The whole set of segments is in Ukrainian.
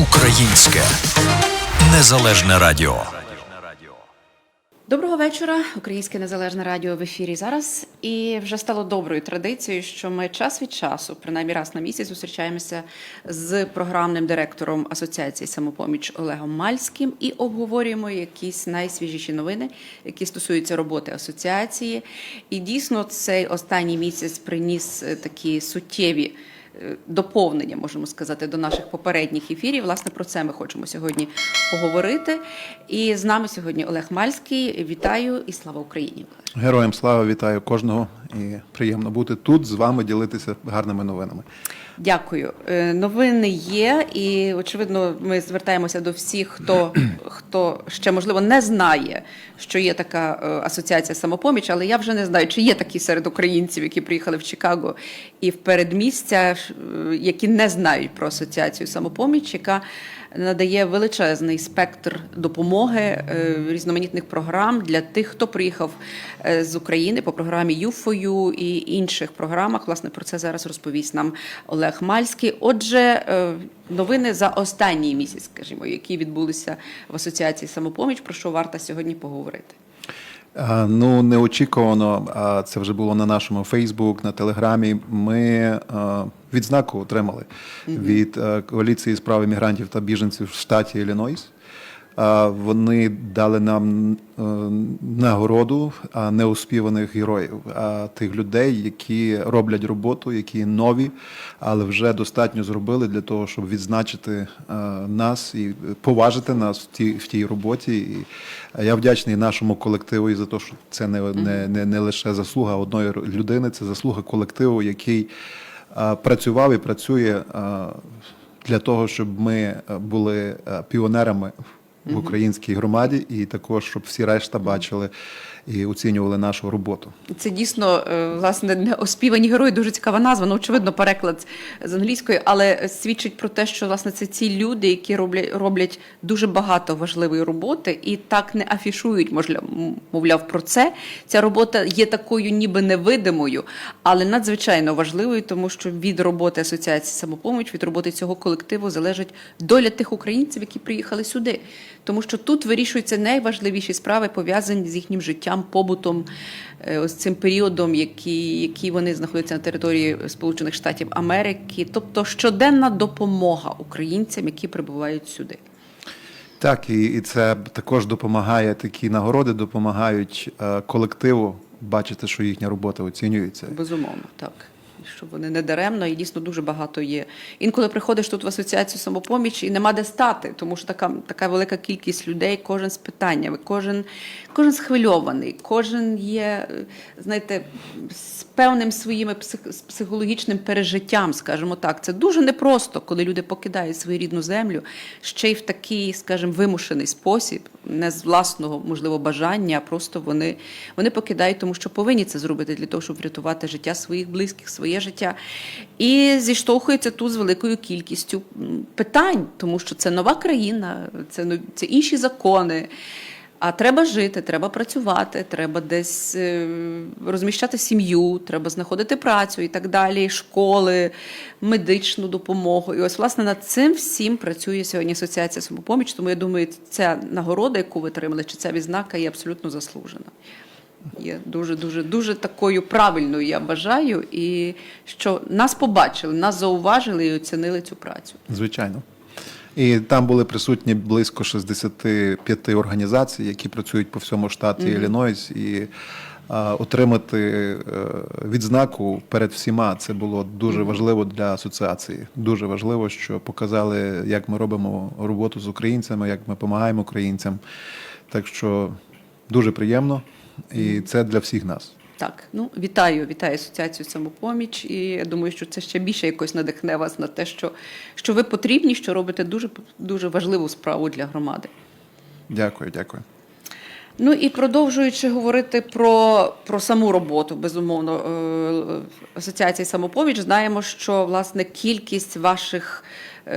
Українське незалежне радіо. Доброго вечора. Українське незалежне радіо в ефірі зараз. І вже стало доброю традицією, що ми час від часу, принаймні раз на місяць, зустрічаємося з програмним директором Асоціації самопоміч Олегом Мальським і обговорюємо якісь найсвіжіші новини, які стосуються роботи асоціації. І дійсно цей останній місяць приніс е, такі суттєві. Е, Доповнення можемо сказати до наших попередніх ефірів. Власне про це ми хочемо сьогодні поговорити. І з нами сьогодні Олег Мальський. Вітаю і слава Україні! Героям слава вітаю кожного і приємно бути тут з вами, ділитися гарними новинами. Дякую. Е, Новини є, і очевидно, ми звертаємося до всіх, хто хто ще можливо не знає, що є така е, асоціація самопоміч, але я вже не знаю, чи є такі серед українців, які приїхали в Чикаго і в передмістя, е, які не знають про асоціацію самопоміч, яка надає величезний спектр допомоги е, різноманітних програм для тих, хто приїхав е, з України по програмі ЮФОЮ і інших програмах. Власне про це зараз розповість нам Олег Мальський. Отже, е, новини за останній місяць, скажімо, які відбулися в асоціації самопоміч, про що варто сьогодні поговорити. Ну, неочікувано, а це вже було на нашому Фейсбук, на Телеграмі. Ми відзнаку отримали від коаліції справи мігрантів та біженців в штаті Іллінойс. Вони дали нам е, нагороду неуспіваних героїв, а тих людей, які роблять роботу, які нові, але вже достатньо зробили для того, щоб відзначити е, нас і поважити нас в тій, в тій роботі. І я вдячний нашому колективу і за те, що це не, не, не, не лише заслуга одної людини, це заслуга колективу, який е, працював і працює е, для того, щоб ми е, були е, піонерами в українській громаді, і також щоб всі решта бачили і оцінювали нашу роботу. Це дійсно е, власне неоспівані герої. Дуже цікава назва. Ну, очевидно, переклад з англійської, але свідчить про те, що власне це ці люди, які роблять роблять дуже багато важливої роботи, і так не афішують, можливо, мовляв, про це. Ця робота є такою, ніби невидимою, але надзвичайно важливою, тому що від роботи асоціації самопоміч, від роботи цього колективу залежить доля тих українців, які приїхали сюди. Тому що тут вирішуються найважливіші справи, пов'язані з їхнім життям, побутом, е, ось цим періодом, який, який вони знаходяться на території Сполучених Штатів Америки. Тобто щоденна допомога українцям, які прибувають сюди. Так, і, і це також допомагає, такі нагороди допомагають е, колективу бачити, що їхня робота оцінюється. Безумовно, так. Що вони не даремно, і дійсно дуже багато є. Інколи приходиш тут в асоціацію самопоміч і нема де стати, тому що така, така велика кількість людей, кожен з питаннями, кожен, кожен схвильований, кожен є, е, знаєте, з певним своїм психологічним пережиттям, скажімо так. Це дуже непросто, коли люди покидають свою рідну землю ще й в такий, скажімо, вимушений спосіб, не з власного, можливо, бажання, а просто вони, вони покидають, тому що повинні це зробити для того, щоб врятувати життя своїх близьких, своє життя. І зіштовхуються тут з великою кількістю питань, тому що це нова країна, це, ну- це інші закони. А треба жити, треба працювати, треба десь е, розміщати сім'ю, треба знаходити працю і так далі, школи, медичну допомогу. І ось, власне, над цим всім працює сьогодні Асоціація самопоміч. Тому я думаю, ця нагорода, яку ви отримали, чи ця відзнака є абсолютно заслужена. Є дуже, дуже, дуже такою правильною, я вважаю, і що нас побачили, нас зауважили і оцінили цю працю. Звичайно. І там були присутні близько 65 організацій, які працюють по всьому штаті Іллінойс. І а, отримати е, відзнаку перед всіма це було дуже важливо для асоціації. Дуже важливо, що показали, як ми робимо роботу з українцями, як ми допомагаємо українцям. Так що дуже приємно, і це для всіх нас. Так, ну вітаю, вітаю асоціацію самопоміч. І я думаю, що це ще більше якось надихне вас на те, що, що ви потрібні, що робите дуже дуже важливу справу для громади. Дякую, дякую. Ну і продовжуючи говорити про, про саму роботу, безумовно, е, асоціації самопоміч, знаємо, що власне кількість ваших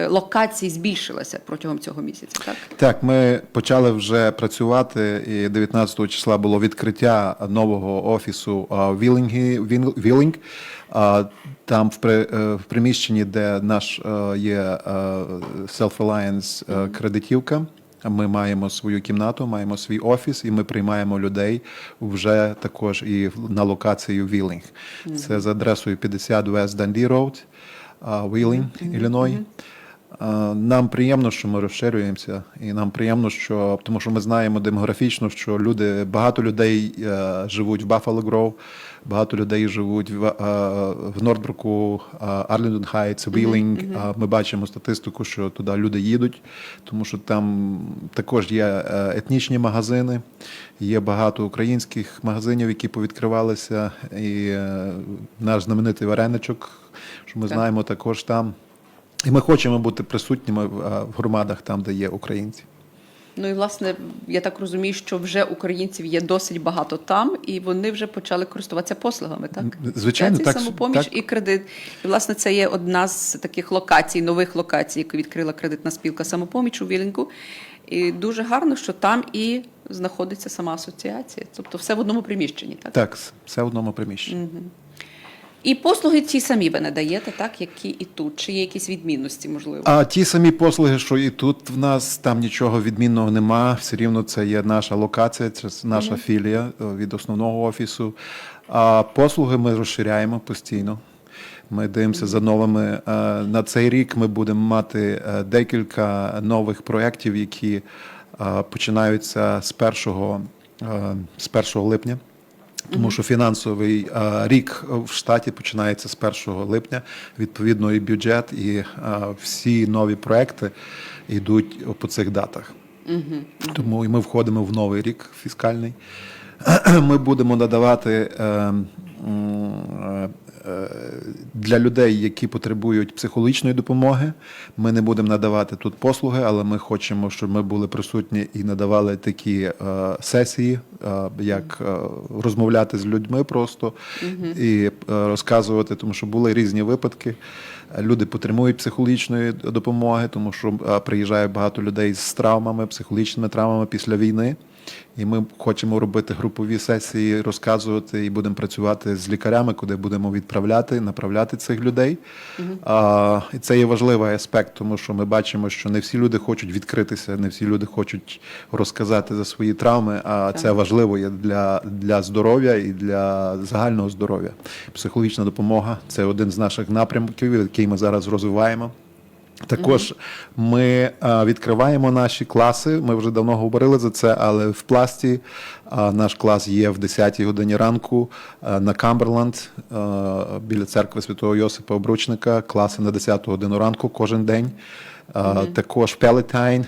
локацій збільшилася протягом цього місяця. Так Так, ми почали вже працювати, і 19 числа було відкриття нового офісу Вілінгі, Вілінг. Там в, при, е, в приміщенні, де наш е, є е, Self-Reliance е, кредитівка. Ми маємо свою кімнату, маємо свій офіс, і ми приймаємо людей вже також і на локацію Вілінг. Це за адресою 50 West Dundee Road, Вілінг, Ілліной. Нам приємно, що ми розширюємося, і нам приємно, що тому що ми знаємо демографічно, що люди багато людей е, живуть в Buffalo Grove, багато людей живуть в, е, в Нордбруку, Арліндон Хайтс, Вілінг. Ми бачимо статистику, що туди люди їдуть, тому що там також є е, етнічні магазини, є багато українських магазинів, які повідкривалися, і наш знаменитий вареничок, що ми Так. знаємо також там. І ми хочемо бути присутніми в, громадах там, де є українці. ну і власне я так розумію, що вже українців є досить багато там, і вони вже почали користуватися послугами. Так Звичайно, так, самопоміч так. і кредит. І власне це є одна з таких локацій, нових локацій, яку відкрила кредитна спілка самопоміч у Вілінку. І дуже гарно, що там і знаходиться сама асоціація, тобто все в одному приміщенні, так? Так, все в одному приміщенні. І послуги ті самі ви надаєте, так, які і тут. Чи є якісь відмінності, можливо? А ті самі послуги, що і тут в нас, там нічого відмінного нема. Все рівно це є наша локація, це наша філія е, від основного офісу. А послуги ми розширяємо постійно. Ми дивимося за новими. е, На цей рік ми будемо мати е, декілька нових проєктів, які починаються з 1, е, з 1 липня. Тому що фінансовий е, рік в штаті починається з 1 липня. Відповідно, і бюджет, і е, всі нові проекти йдуть по цих датах. Тому і ми входимо в новий рік фіскальний. Ми будемо надавати е, для людей, які потребують психологічної допомоги. Ми не будемо надавати тут послуги, але ми хочемо, щоб ми були присутні і надавали такі е, сесії, е, як е, розмовляти з людьми просто і розказувати, тому що були різні випадки. Люди потребують психологічної допомоги, тому що приїжджає багато людей з травмами, психологічними травмами після війни. І ми хочемо робити групові сесії, розказувати і будемо працювати з лікарями, куди будемо відправляти, направляти цих людей. А, і це є важливий аспект, тому що ми бачимо, що не всі люди хочуть відкритися, не всі люди хочуть розказати за свої травми. А це важливо є для, для здоров'я і для загального здоров'я. Психологічна допомога це один з наших напрямків, який ми зараз розвиваємо. Також ми а, відкриваємо наші класи. Ми вже давно говорили за це, але в пласті а, наш клас є в 10-й годині ранку а, на Камберланд біля церкви Святого Йосипа Обручника. Класи на 10 годину ранку кожен день. Також Пелетайн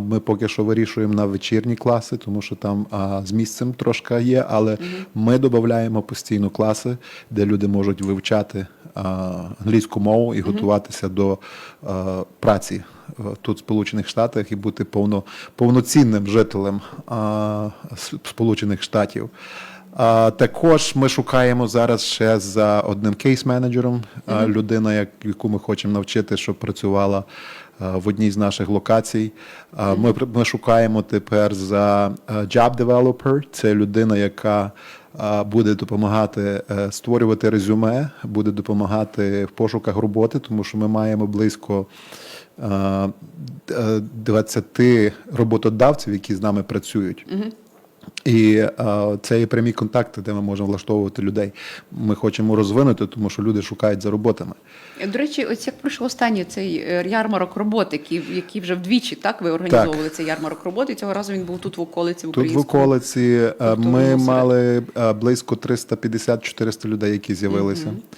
ми поки що вирішуємо на вечірні класи, тому що там з місцем трошки є, але ми додаємо постійно класи, де люди можуть вивчати англійську мову і готуватися до праці тут, в Сполучених Штатах, і бути повно, повноцінним жителем Сполучених Штатів. А, також ми шукаємо зараз ще за одним кейс-менеджером, а, людина, яку ми хочемо навчити, щоб працювала в одній з наших локацій. Ми, пр- ми шукаємо тепер за а, job developer. Це людина, яка буде допомагати е, створювати резюме, буде допомагати в пошуках роботи, тому що ми маємо близько е, е, 20 роботодавців, які з нами працюють. І е, це є прямі контакти, де ми можемо влаштовувати людей. Ми хочемо розвинути, тому що люди шукають за роботами. До речі, ось як пройшов останній цей е, ярмарок роботи, який, який вже вдвічі так ви організовували цей ярмарок роботи. Цього разу він був тут в околиці в Тут в околиці е, ми мали е, близько 350-400 людей, які з'явилися. Е,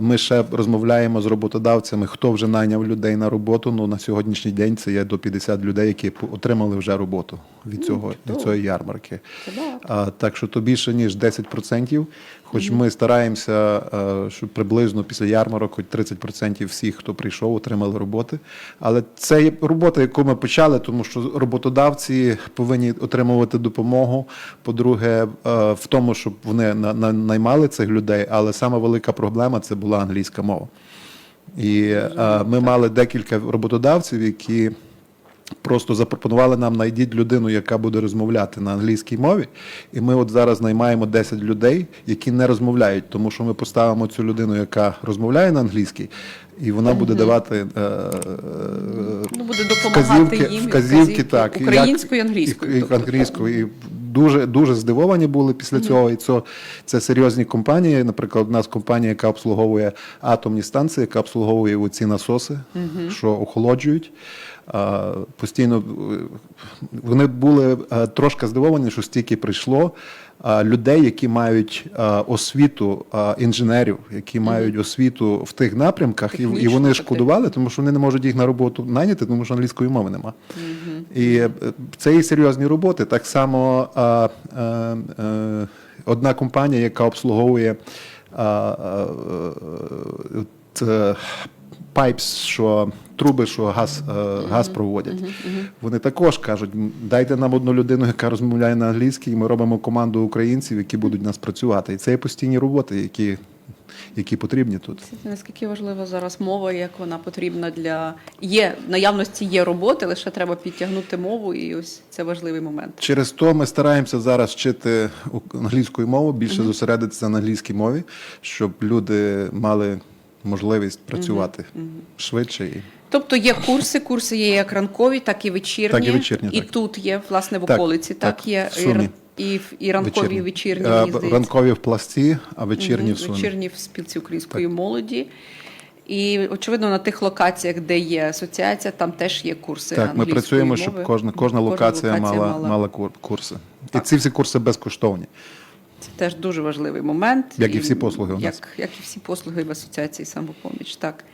Ми ще розмовляємо з роботодавцями, хто вже найняв людей на роботу. Ну на сьогоднішній день це є до 50 людей, які отримали вже роботу від цього від цієї ярмарки. А, так що то більше ніж 10% Хоч ми стараємося, е, щоб приблизно після ярмарок хоч 30% всіх, хто прийшов, отримали роботи. Але це є робота, яку ми почали, тому що роботодавці повинні отримувати допомогу. По-друге, е, в тому, щоб вони на- на- наймали цих людей, але сама велика проблема це була англійська мова. І е, ми мали декілька роботодавців, які просто запропонували нам знайдіть людину, яка буде розмовляти на англійській мові. І ми от зараз наймаємо 10 людей, які не розмовляють, тому що ми поставимо цю людину, яка розмовляє на англійській, і вона буде давати е, е, Ну, буде допомагати вказівки, їм і вказівки так, українською і англійською. І тобто. англійською. І дуже, дуже здивовані були після цього. І це, це серйозні компанії. Наприклад, у нас компанія, яка обслуговує атомні станції, яка обслуговує оці насоси, що охолоджують. А, Постійно е, вони були е, трошки здивовані, що стільки прийшло людей, які мають а, освіту а, інженерів, які мають освіту в тих напрямках, і, і вони шкодували, тому що вони не можуть їх на роботу найняти, тому що англійської мови нема. І е, це і серйозні роботи. Так само а, е, е, одна компанія, яка обслуговує а, а, е, от, е, пайпс, що труби, що газ, е, газ проводять. Вони також кажуть: дайте нам одну людину, яка розмовляє на англійській, і ми робимо команду українців, які будуть нас працювати. І це є постійні роботи, які, які потрібні тут. Наскільки важлива зараз мова, як вона потрібна для є наявності є роботи, лише треба підтягнути мову, і ось це важливий момент. Через то ми стараємося зараз вчити англійську мову, більше зосередитися на англійській мові, щоб люди мали можливість працювати швидше. І... Тобто є курси, курси є як ранкові, так і вечірні. Так, і вечірні, І так. тут є, власне, в околиці, так, так, є Сумі. і, і, ранкові, і вечірні, мені здається. Ранкові в пласті, а вечірні Мгм, в сумі. вечірні в спілці української молоді. І очевидно, на тих локаціях, де є асоціація, там теж є курси. Так, ми працюємо, мови. щоб кожна, кожна локація мала, мала кур- курси. І ці всі курси безкоштовні. Це теж дуже важливий момент. Як і всі послуги у нас. Як, як і всі послуги в асоціації самопоміч, так.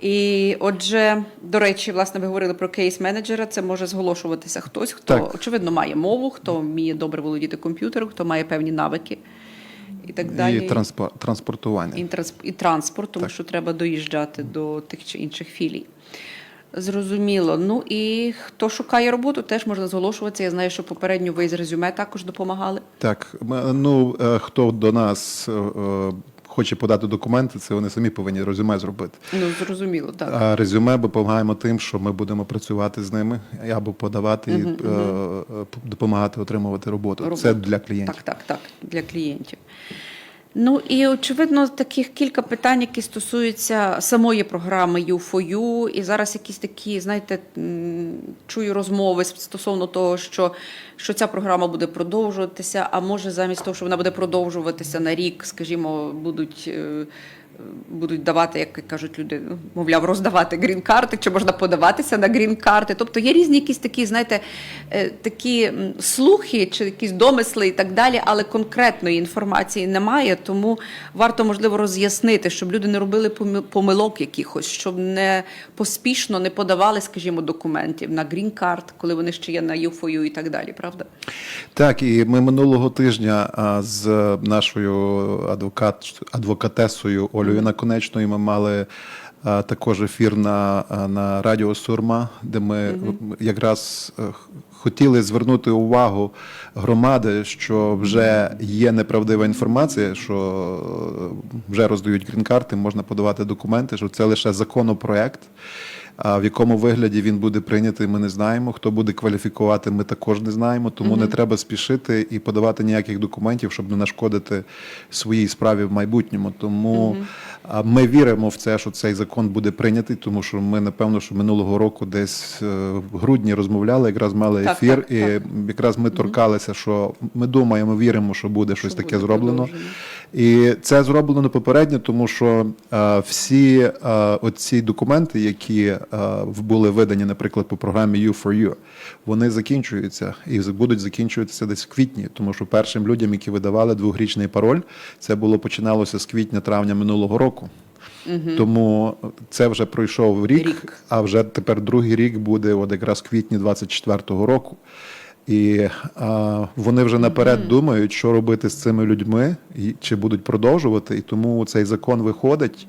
І отже, до речі, власне, ви говорили про кейс-менеджера. Це може зголошуватися хтось, хто Так. очевидно має мову, хто вміє добре володіти комп'ютером, хто має певні навики і так далі. І транспор- транспортування. І, транс- і транспорт, тому Так. що треба доїжджати до тих чи інших філій. Зрозуміло. Ну і хто шукає роботу, теж можна зголошуватися. Я знаю, що попередньо ви з резюме також допомагали. Так, ну е, хто до нас е, е, хоче подати документи, це вони самі повинні резюме зробити. Ну, зрозуміло, так. А резюме допомагаємо тим, що ми будемо працювати з ними або подавати і е, е, допомагати отримувати роботу. Це для клієнтів. Так, так, так, для клієнтів. Ну і очевидно, таких кілька питань, які стосуються самої програми U4U, і зараз якісь такі, знаєте, чую розмови стосовно того, що, що ця програма буде продовжуватися, а може замість того, що вона буде продовжуватися на рік, скажімо, будуть. Будуть давати, як кажуть люди, ну, мовляв, роздавати грін-карти, чи можна подаватися на грін-карти. Тобто є різні якісь такі, знаєте, е, такі слухи чи якісь домисли і так далі, але конкретної інформації немає. Тому варто можливо роз'яснити, щоб люди не робили помилок якихось, щоб не поспішно не подавали, скажімо, документів на грін-карт, коли вони ще є на ЮФОЮ і так далі. Правда? Так, і ми минулого тижня з нашою адвокат, адвокатесою Олею Наконечною ми мали також ефір на, на Радіо Сурма, де ми mm -hmm. якраз хотіли звернути увагу громади, що вже є неправдива інформація, що е, вже роздають грін-карти, можна подавати документи, що це лише законопроект. А в якому вигляді він буде прийнятий, ми не знаємо. Хто буде кваліфікувати, ми також не знаємо. Тому не треба спішити і подавати ніяких документів, щоб не нашкодити своїй справі в майбутньому. Тому а, ми віримо в це, що цей закон буде прийнятий, тому що ми напевно, що минулого року десь е, в грудні розмовляли, якраз мали Так, ефір, так, і так. якраз ми торкалися, що ми думаємо, віримо, що буде щось таке буде зроблено. продовжено. І це зроблено попередньо, тому що е, всі е, оці документи, які е, були видані, наприклад, по програмі U4U, вони закінчуються і будуть закінчуватися десь в квітні, тому що першим людям, які видавали двохрічний пароль, це було починалося з квітня-травня минулого року. Тому це вже пройшов рік, Рік. а вже тепер другий рік буде от якраз в квітні 24-го року. І а, вони вже наперед думають, що робити з цими людьми, і чи будуть продовжувати. І тому цей закон виходить,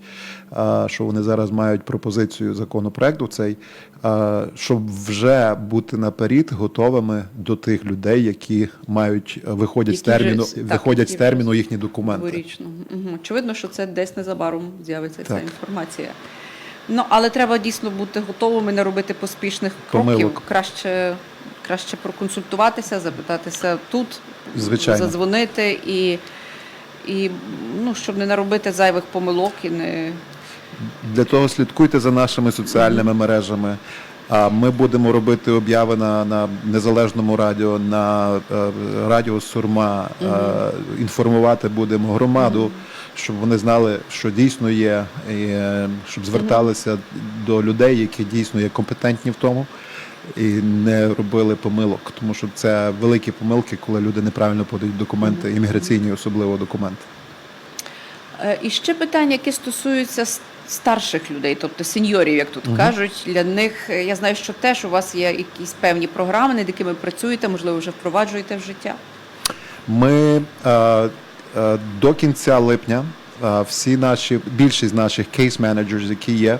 а, що вони зараз мають пропозицію законопроекту цей, а, щоб вже бути наперед готовими до тих людей, які мають виходять Які вже- терміну, так, виходять які з терміну їхні документи. Дворічно. Угу. Очевидно, що це десь незабаром з'явиться ця інформація. Ну, але треба дійсно бути готовими, не робити поспішних кроків. Помилок. Краще, краще проконсультуватися, запитатися тут, Звичайно. задзвонити і, і ну, щоб не наробити зайвих помилок і не. Для того слідкуйте за нашими соціальними мережами. А ми будемо робити обяви на, на незалежному радіо, на е, радіо Сурма, е, інформувати будемо громаду, щоб вони знали, що дійсно є, і е, щоб зверталися до людей, які дійсно є компетентні в тому, і не робили помилок, тому що це великі помилки, коли люди неправильно подають документи, імміграційні, особливо документи. Е, І ще питання, які стосуються старших людей, тобто сеньорів, як тут кажуть. Для них е, я знаю, що теж у вас є якісь певні програми, над якими працюєте, можливо, вже впроваджуєте в життя. Ми е, е, до кінця липня е, всі наші більшість наших кейс-менеджерів, які є,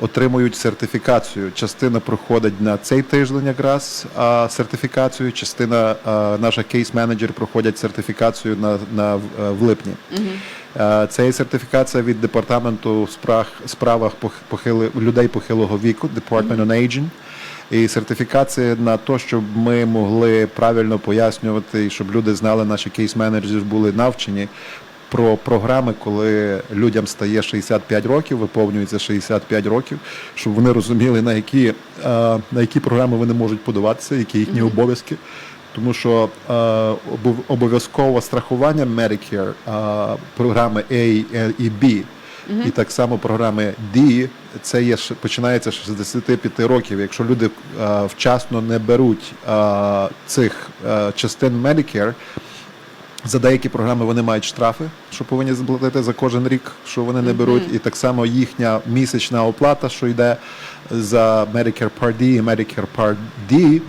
отримують сертифікацію. Частина проходить на цей тиждень якраз сертифікацію, частина наших кейс-менеджерів проходять сертифікацію на, на, в- е, липні. Е, Це є сертифікація від департаменту справ, справах пох- похили, людей похилого віку, Department on Aging. І сертифікація на те, щоб ми могли правильно пояснювати, і щоб люди знали, наші кейс-менеджери були навчені про програми, коли людям стає 65 років, виповнюється 65 років, щоб вони розуміли, на які, е, на які програми вони можуть подаватися, які їхні обов'язки. Тому що е, обов'язково страхування Medicare, е, програми A і B, і так само програми D, це є починається з 65 років. Якщо люди е, вчасно не беруть е, цих е, частин Medicare, за деякі програми вони мають штрафи, що повинні заплатити за кожен рік, що вони не беруть. І так само їхня місячна оплата, що йде за Medicare Part D і Medicare Part D,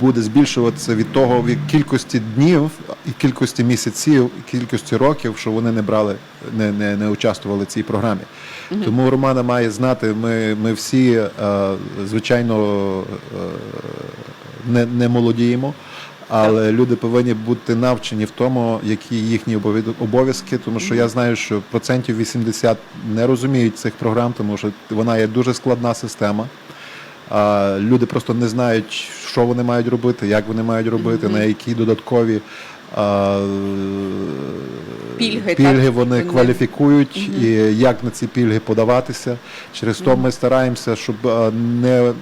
буде збільшуватися від того від кількості днів і кількості місяців, і кількості років, що вони не брали, не, не, не участвували в цій програмі. Тому Романа має знати, ми, ми всі, е, звичайно, е, не, не молодіємо. Але люди повинні бути навчені в тому, які їхні обов'яз- обов'язки, тому що я знаю, що процентів 80 не розуміють цих програм, тому що вона є дуже складна система. А люди просто не знають, що вони мають робити, як вони мають робити, на які додаткові а, Пільги, пільги так, вони кваліфікують і як на ці пільги подаватися. Через то ми стараємося, щоб не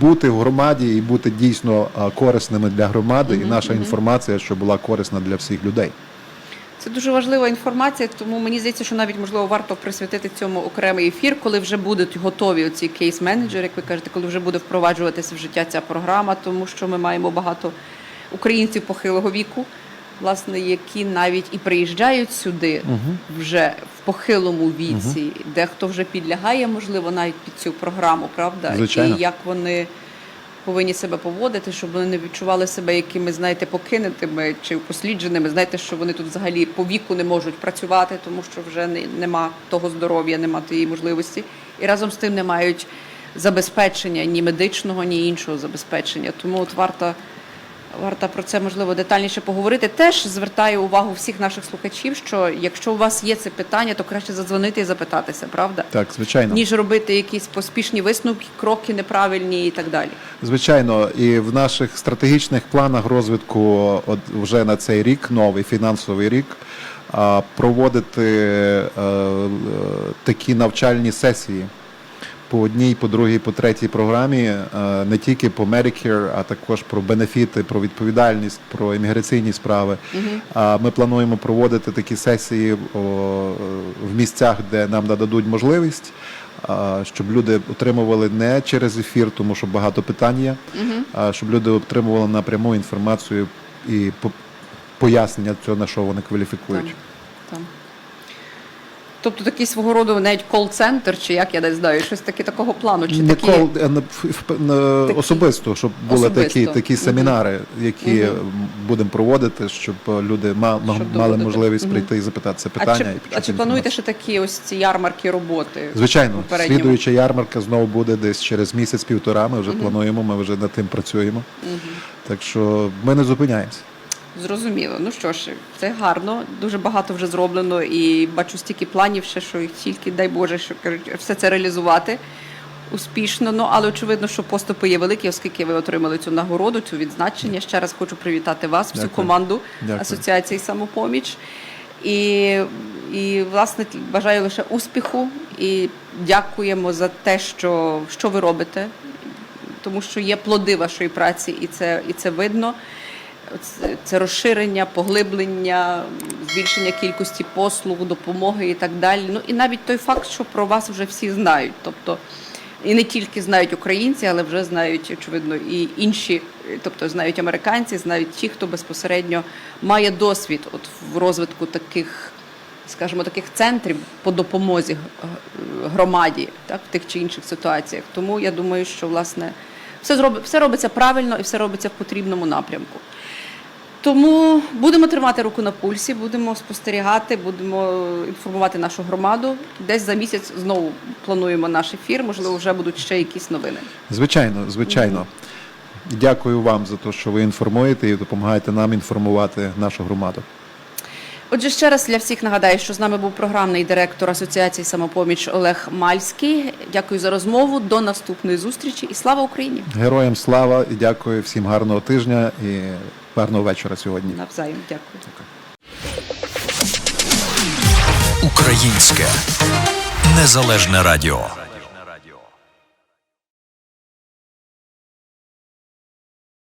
бути в громаді і бути дійсно корисними для громади, і наша інформація, щоб була корисна для всіх людей. Це дуже важлива інформація, тому мені здається, що навіть можливо варто присвятити цьому окремий ефір, коли вже будуть готові оці кейс-менеджери, як ви кажете, коли вже буде впроваджуватися в життя ця програма, тому що ми маємо багато українців похилого віку, власне, які навіть і приїжджають сюди вже в похилому віці, дехто вже підлягає, можливо, навіть під цю програму, правда? Звичайно. І як вони повинні себе поводити, щоб вони не відчували себе якимись, знаєте, покинутими чи послідженими. Знаєте, що вони тут взагалі по віку не можуть працювати, тому що вже не, нема того здоров'я, нема тієї можливості. І разом з тим не мають забезпечення ні медичного, ні іншого забезпечення. Тому от варто. Варто про це можливо детальніше поговорити. Теж звертаю увагу всіх наших слухачів, що якщо у вас є це питання, то краще задзвонити і запитатися, правда? Так, звичайно. Ніж робити якісь поспішні висновки, кроки неправильні і так далі. Звичайно, і в наших стратегічних планах розвитку от вже на цей рік, новий фінансовий рік, проводити е, е, такі навчальні сесії по одній, по другій, по третій програмі, е, не тільки по Medicare, а також про бенефіти, про відповідальність, про імміграційні справи. А Ми плануємо проводити такі сесії в місцях, де нам нададуть можливість. Щоб люди отримували не через ефір, тому що багато питань є, а щоб люди отримували напряму інформацію і по- пояснення цього, на що вони кваліфікують. Тобто такий свого роду навіть кол-центр, чи як я не знаю, щось таке такого плану, чи такі. Ніколи е, не- ф- не- Такі. особисто, щоб були Особисто. такі, такі Мгм. семінари, які Мгм. будемо проводити, щоб е, люди ма- ма- Щоб мали доводити. можливість Мгм. прийти і запитатися А питання. чи, і а почути чи плануєте інформацію. ще такі ось ці ярмарки роботи? Звичайно, попередньому? слідуюча ярмарка знову буде десь через місяць-півтора. Ми вже плануємо, ми вже над тим працюємо. Так що ми не зупиняємося. Зрозуміло. Ну що ж, це гарно, дуже багато вже зроблено, і бачу стільки планів ще, що їх тільки, дай Боже, що кажуть, все це реалізувати успішно. Ну але очевидно, що поступи є великі, оскільки ви отримали цю нагороду, цю відзначення. Ще раз хочу привітати вас, всю Дякую. команду Дякую. асоціації самопоміч. І, і власне бажаю лише успіху і дякуємо за те, що, що ви робите, тому що є плоди вашої праці, і це, і це видно. Це, розширення, поглиблення, збільшення кількості послуг, допомоги і так далі. Ну і навіть той факт, що про вас вже всі знають. Тобто і не тільки знають українці, але вже знають, очевидно, і інші, тобто знають американці, знають ті, хто безпосередньо має досвід от в розвитку таких, скажімо, таких центрів по допомозі громаді, так, в тих чи інших ситуаціях. Тому я думаю, що власне все зроби, все робиться правильно і все робиться в потрібному напрямку. Тому будемо тримати руку на пульсі, будемо спостерігати, будемо інформувати нашу громаду. Десь за місяць знову плануємо наш ефір. Можливо, вже будуть ще якісь новини. Звичайно, звичайно. Дякую вам за те, що ви інформуєте і допомагаєте нам інформувати нашу громаду. Отже, ще раз для всіх нагадаю, що з нами був програмний директор Асоціації самопоміч Олег Мальський. Дякую за розмову. До наступної зустрічі і слава Україні! Героям слава і дякую всім гарного тижня і гарного вечора сьогодні. Навзаєм дякую. Українське незалежне радіо.